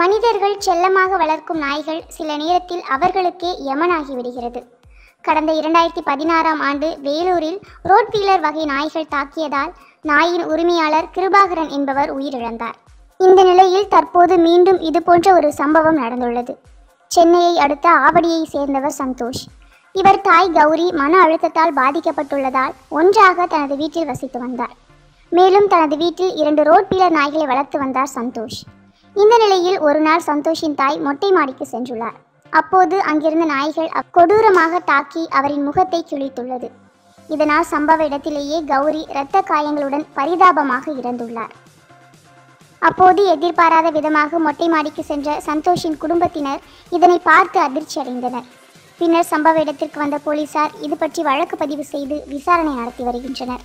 மனிதர்கள் செல்லமாக வளர்க்கும் நாய்கள் சில நேரத்தில் அவர்களுக்கே யமனாகி விடுகிறது கடந்த இரண்டாயிரத்தி பதினாறாம் ஆண்டு வேலூரில் ரோட்வீலர் வகை நாய்கள் தாக்கியதால் நாயின் உரிமையாளர் கிருபாகரன் என்பவர் உயிரிழந்தார். இந்த நிலையில் தற்போது மீண்டும் இதுபோன்ற ஒரு சம்பவம் நடந்துள்ளது. சென்னையை அடுத்த ஆவடியை சேர்ந்தவர் சந்தோஷ். இவர் தாய் கௌரி மன அழுத்தத்தால் பாதிக்கப்பட்டுள்ளதால் ஒன்றாக தனது வீட்டில் வசித்து வந்தார். மேலும் தனது வீட்டில் இரண்டு ரோட்வீலர் நாய்களை வளர்த்து வந்தார் சந்தோஷ். இந்த நிலையில் ஒரு நாள் சந்தோஷின் தாய் மொட்டை மாடிக்கு சென்றுள்ளார். அப்போது அங்கிருந்த நாய்கள் அக்கொடூரமாக தாக்கி அவரின் முகத்தை கிழித்துள்ளது. இதனால் சம்பவ இடத்திலேயே கௌரி இரத்த காயங்களுடன் பரிதாபமாக இறந்துள்ளார். அப்போது எதிர்பாராத விதமாக மொட்டை மாடிக்கு சென்ற சந்தோஷின் குடும்பத்தினர் இதனை பார்த்து அதிர்ச்சி அடைந்தனர் பின்னர் சம்பவ இடத்திற்கு வந்த போலீசார் இது பற்றி வழக்கு பதிவு செய்து விசாரணை நடத்தி வருகின்றனர்.